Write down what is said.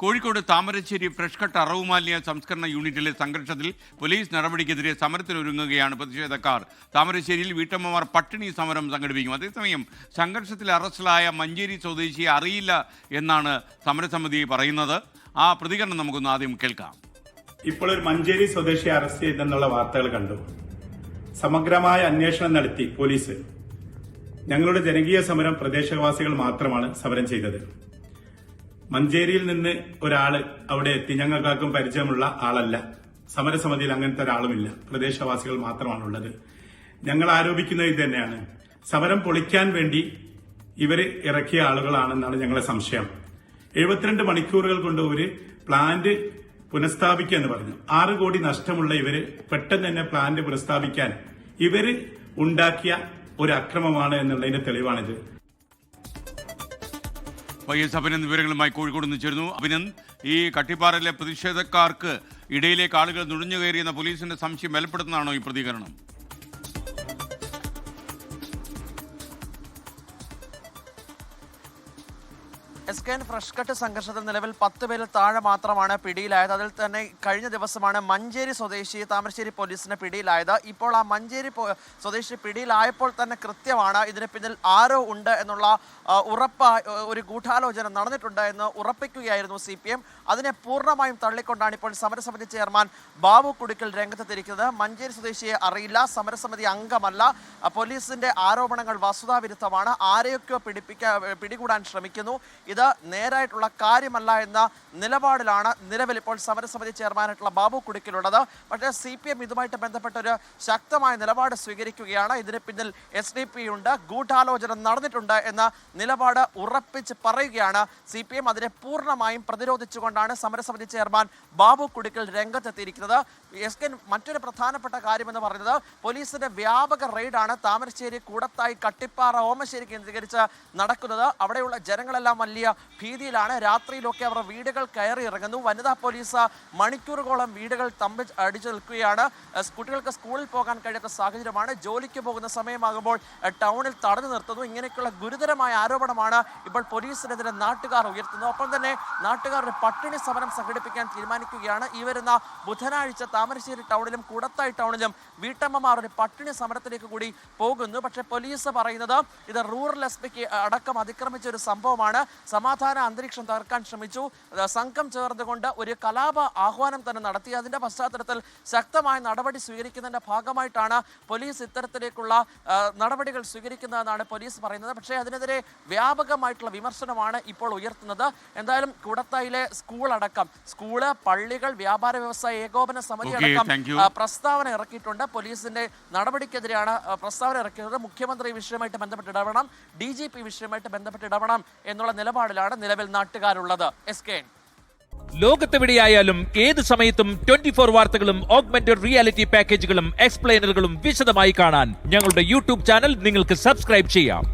Kozhikode Thamarassery fresh cut അറവ് മാലിന്യ സംസ്കരണ യൂണിറ്റിലെ സംഘർഷത്തിൽ പോലീസ് നടപടിക്കെതിരെ സമരത്തിനൊരുങ്ങുകയാണ് പ്രതിഷേധക്കാർ. താമരശ്ശേരിയിൽ വീട്ടമ്മമാർ പട്ടിണി സമരം സംഘടിപ്പിക്കും. അതേസമയം സംഘർഷത്തിൽ അറസ്റ്റിലായ മഞ്ചേരി സ്വദേശിയെ അറിയില്ല എന്നാണ് സമരസമിതി പറയുന്നത്. ആ പ്രതികരണം നമുക്കൊന്ന് ആദ്യം കേൾക്കാം. ഇപ്പോൾ ഒരു മഞ്ചേരി സ്വദേശിയെ അറസ്റ്റ് ചെയ്തെന്നുള്ള വാർത്തകൾ കണ്ടു. സമഗ്രമായ അന്വേഷണം നടത്തി പോലീസ്. ഞങ്ങളുടെ ജനകീയ സമരം പ്രദേശവാസികൾ മാത്രമാണ് സമരം ചെയ്തത്. മഞ്ചേരിയിൽ നിന്ന് ഒരാൾ അവിടെ എത്തി. ഞങ്ങൾക്കാർക്കും പരിചയമുള്ള ആളല്ല. സമരസമിതിയിൽ അങ്ങനത്തെ ഒരാളുമില്ല. പ്രദേശവാസികൾ മാത്രമാണുള്ളത്. ഞങ്ങൾ ആരോപിക്കുന്നത് ഇത് തന്നെയാണ്. സമരം പൊളിക്കാൻ വേണ്ടി ഇവർ ഇറക്കിയ ആളുകളാണെന്നാണ് ഞങ്ങളെ സംശയം. എഴുപത്തിരണ്ട് മണിക്കൂറുകൾ കൊണ്ട് ഒരു പ്ലാന്റ് പുനഃസ്ഥാപിക്കുക എന്ന് പറഞ്ഞു. ആറ് കോടി നഷ്ടമുള്ള ഇവർ പെട്ടെന്ന് തന്നെ പ്ലാന്റ് പുനഃസ്ഥാപിക്കാൻ ഇവർ ഉണ്ടാക്കിയ ഒരു അക്രമമാണ് എന്നുള്ളതിന്റെ തെളിവാണിത്. വൈ എസ് അഭിനന്ദ് വിവരങ്ങളുമായി കോഴിക്കോട് നിന്ന് ചേരുന്നു. അഭിനന്ദ് ഈ കട്ടിപ്പാറയിലെ പ്രതിഷേധക്കാർക്ക് ഇടയിലേക്ക് ആളുകൾ നുഴഞ്ഞു കയറിയെന്ന പോലീസിന്റെ സംശയം ബലപ്പെടുത്തുന്നതാണോ ഈ പ്രതികരണം? S K N fresh cut സംഘർഷത്തിൽ നിലവിൽ പത്ത് പേരിൽ താഴെ മാത്രമാണ് പിടിയിലായത്. അതിൽ തന്നെ കഴിഞ്ഞ ദിവസമാണ് മഞ്ചേരി സ്വദേശി താമരശ്ശേരി പോലീസിന് പിടിയിലായത്. ഇപ്പോൾ ആ മഞ്ചേരി സ്വദേശി പിടിയിലായപ്പോൾ തന്നെ കൃത്യമാണ് ഇതിന് പിന്നിൽ ആരോ ഉണ്ട് എന്നുള്ള ഉറപ്പ ഒരു ഗൂഢാലോചന നടന്നിട്ടുണ്ട് എന്ന് ഉറപ്പിക്കുകയായിരുന്നു സി പി എം അതിനെ പൂർണമായും തള്ളിക്കൊണ്ടാണ് ഇപ്പോൾ സമരസമിതി ചെയർമാൻ ബാബു കുടിക്കൽ രംഗത്തെത്തിയിരിക്കുന്നത്. മഞ്ചേരി സ്വദേശിയെ അറിയില്ല സമരസമിതി അംഗമല്ല. പോലീസിന്റെ ആരോപണങ്ങൾ വസ്തുതാവിരുദ്ധമാണ്. ആരെയൊക്കെയോ പിടിപ്പിക്കാൻ പിടികൂടാൻ ശ്രമിക്കുന്നു. ഇത് നേരായിട്ടുള്ള കാര്യമല്ല എന്ന നിലപാടിലാണ് നിലവിൽ ഇപ്പോൾ സമരസമിതി ചെയർമാനായിട്ടുള്ള ബാബു കുടിക്കലുള്ളത്. പക്ഷേ സി പി എം ഇതുമായിട്ട് ബന്ധപ്പെട്ട ഒരു ശക്തമായ നിലപാട് സ്വീകരിക്കുകയാണ്. ഇതിന് പിന്നിൽ എസ് ഡി പി ഉണ്ട് ഗൂഢാലോചന നടന്നിട്ടുണ്ട് എന്ന നിലപാട് ഉറപ്പിച്ച് പറയുകയാണ് സി പി എം അതിനെ പൂർണമായും പ്രതിരോധിച്ചുകൊണ്ടാണ് സമരസമിതി ചെയർമാൻ ബാബു കുടിക്കൽ രംഗത്തെത്തിയിരിക്കുന്നത്. എസ് കെ മറ്റൊരു പ്രധാനപ്പെട്ട കാര്യമെന്ന് പറയുന്നത് പോലീസിന്റെ വ്യാപക റെയ്ഡാണ് താമരശ്ശേരി കൂടത്തായി കട്ടിപ്പാറ ഓമശ്ശേരി കേന്ദ്രീകരിച്ച് നടക്കുന്നത്. അവിടെയുള്ള ജനങ്ങളെല്ലാം വലിയ ഭീതിയിലാണ്. രാത്രിയിലൊക്കെ അവർ വീടുകൾ കയറി ഇറങ്ങുന്നു. വനിതാ പോലീസ് മണിക്കൂറുകളോളം വീടുകൾ തമ്മിൽ അടിച്ചു നിൽക്കുകയാണ്. കുട്ടികൾക്ക് സ്കൂളിൽ പോകാൻ കഴിയാത്ത സാഹചര്യമാണ്. ജോലിക്ക് പോകുന്ന സമയമാകുമ്പോൾ ടൗണിൽ തടഞ്ഞു നിർത്തുന്നു. ഇങ്ങനെയൊക്കെയുള്ള ഗുരുതരമായ ആരോപണമാണ് ഇപ്പോൾ പോലീസിനെതിരെ നാട്ടുകാർ ഉയർത്തുന്നത്. ഒപ്പം തന്നെ നാട്ടുകാർ ഒരു പട്ടിണി സമരം സംഘടിപ്പിക്കാൻ തീരുമാനിക്കുകയാണ്. ഈ വരുന്ന ബുധനാഴ്ച താമരശ്ശേരി ടൗണിലും കൂടത്തായി ടൗണിലും വീട്ടമ്മമാർ ഒരു പട്ടിണി സമരത്തിലേക്ക് കൂടി പോകുന്നു. പക്ഷേ പോലീസ് പറയുന്നത് ഇത് റൂറൽ എസ് പിക്ക് അടക്കം അതിക്രമിച്ച ഒരു സംഭവമാണ്. സമാധാന അന്തരീക്ഷം തകർക്കാൻ ശ്രമിച്ചു. സംഘം ചേർന്നുകൊണ്ട് ഒരു കലാപ ആഹ്വാനം തന്നെ നടത്തി. അതിന്റെ പശ്ചാത്തലത്തിൽ ശക്തമായ നടപടി സ്വീകരിക്കുന്നതിന്റെ ഭാഗമായിട്ടാണ് പോലീസ് ഇത്തരത്തിലേക്കുള്ള നടപടികൾ സ്വീകരിക്കുന്നതെന്നാണ് പോലീസ് പറയുന്നത്. പക്ഷേ അതിനെതിരെ വ്യാപകമായിട്ടുള്ള വിമർശനമാണ് ഇപ്പോൾ ഉയർത്തുന്നത്. എന്തായാലും കൂടത്തായിലെ സ്കൂൾ അടക്കം സ്കൂൾ പള്ളികൾ വ്യാപാര വ്യവസായ ഏകോപന സമിതി അടക്കം പ്രസ്താവന ഇറക്കിയിട്ടുണ്ട്. പോലീസിന്റെ നടപടിക്കെതിരെയാണ് പ്രസ്താവന ഇറക്കിയത് മുഖ്യമന്ത്രി വിഷയമായിട്ട് ബന്ധപ്പെട്ട് ഇടപെടണം ഡി ജി പി വിഷയമായിട്ട് ബന്ധപ്പെട്ട് ഇടപെടണം എന്നുള്ള നിലപാടിലാണ് നിലവിൽ നാട്ടുകാരുള്ളത്. എസ് കെ ലോകത്തെവിടെയായാലും ഏത് സമയത്തും ട്വന്റി ഫോർ വാർത്തകളും ഓഗ്മെന്റഡ് റിയാലിറ്റി പാക്കേജുകളും എക്സ്പ്ലെയിനറുകളും വിശദമായി കാണാൻ ഞങ്ങളുടെ യൂട്യൂബ് ചാനൽ നിങ്ങൾക്ക് സബ്സ്ക്രൈബ് ചെയ്യാം.